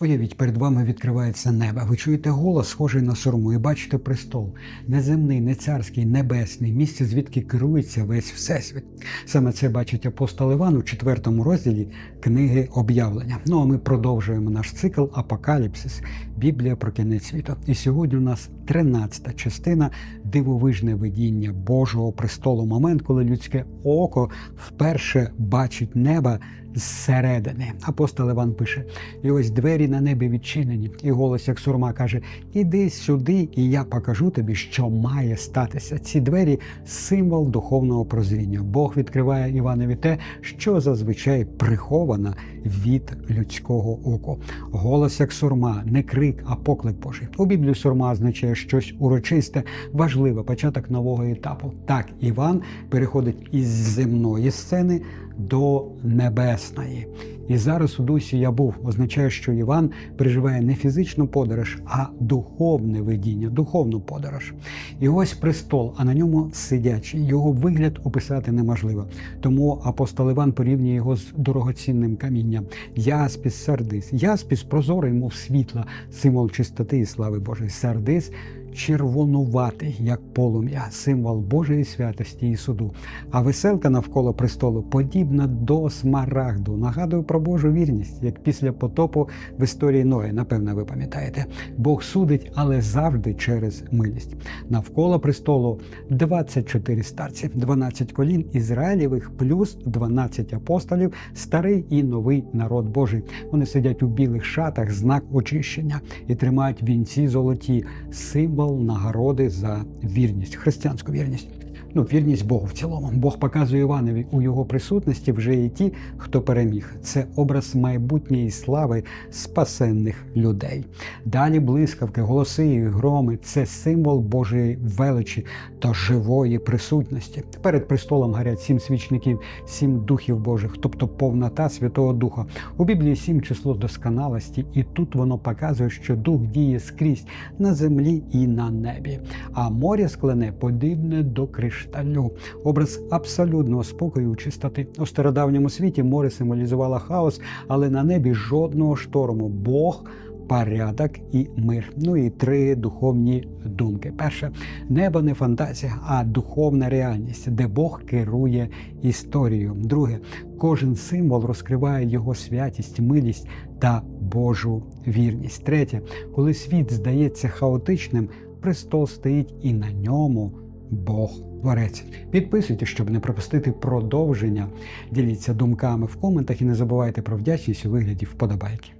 Уявіть, перед вами відкривається небо. Ви чуєте голос, схожий на сурму, і бачите престол. Неземний, не царський, небесний, місце, звідки керується весь всесвіт. Саме це бачить апостол Іван у четвертому розділі книги об'явлення. Ну а ми продовжуємо наш цикл Апокаліпсис, Біблія про кінець світу. І сьогодні у нас 13 частина дивовижне видіння Божого престолу. Момент, коли людське око вперше бачить небо зсередини. Апостол Іван пише: і ось двері на небі відчинені, і голос, як сурма, каже: Іди сюди, і я покажу тобі, що має статися. Ці двері символ духовного прозріння. Бог відкриває Іванові те, що зазвичай приховано від людського оку. Голос як сурма, не крик, а поклик Божий. У Біблії сурма означає щось урочисте, важливе, початок нового етапу. Так, Іван переходить із земної сцени до небесної. І зараз у дусі я був означає, що Іван переживає не фізичну подорож, а духовне видіння, духовну подорож. І ось престол, а на ньому сидячий. Його вигляд описати неможливо. Тому апостол Іван порівнює його з дорогоцінним камінням. Яспіс, сардис. Яспіс прозорий, мов світла, символ чистоти і слави Божої. Сардис червонуватий, як полум'я, символ Божої святості і суду. А веселка навколо престолу подібна до смарагду. Нагадую про Божу вірність, як після потопу в історії Ноя, напевно, ви пам'ятаєте. Бог судить, але завжди через милість. Навколо престолу 24 старці, 12 колін Ізраїлєвих, плюс 12 апостолів, старий і новий народ Божий. Вони сидять у білих шатах, знак очищення і тримають вінці золоті, символ нагороди за вірність, християнську вірність. Ну, вірність Богу в цілому. Бог показує Іванові у його присутності вже є ті, хто переміг. Це образ майбутньої слави спасенних людей. Далі блискавки, голоси і громи це символ Божої величі та живої присутності. Перед престолом гарять сім свічників, сім духів Божих, тобто повнота Святого Духа. У Біблії сім число досконалості, і тут воно показує, що дух діє скрізь на землі і на небі. А море склене подібне до кришталю. Образ абсолютного спокою чистоти. У стародавньому світі море символізувало хаос, але на небі жодного шторму. Бог. Порядок і мир. Ну і три духовні думки. Перше, небо не фантазія, а духовна реальність, де Бог керує історією. Друге, кожен символ розкриває його святість, милість та Божу вірність. Третє, коли світ здається хаотичним, престол стоїть і на ньому Бог. Творець. Підписуйтесь, щоб не пропустити продовження. Діліться думками в коментах і не забувайте про вдячність у вигляді вподобайки.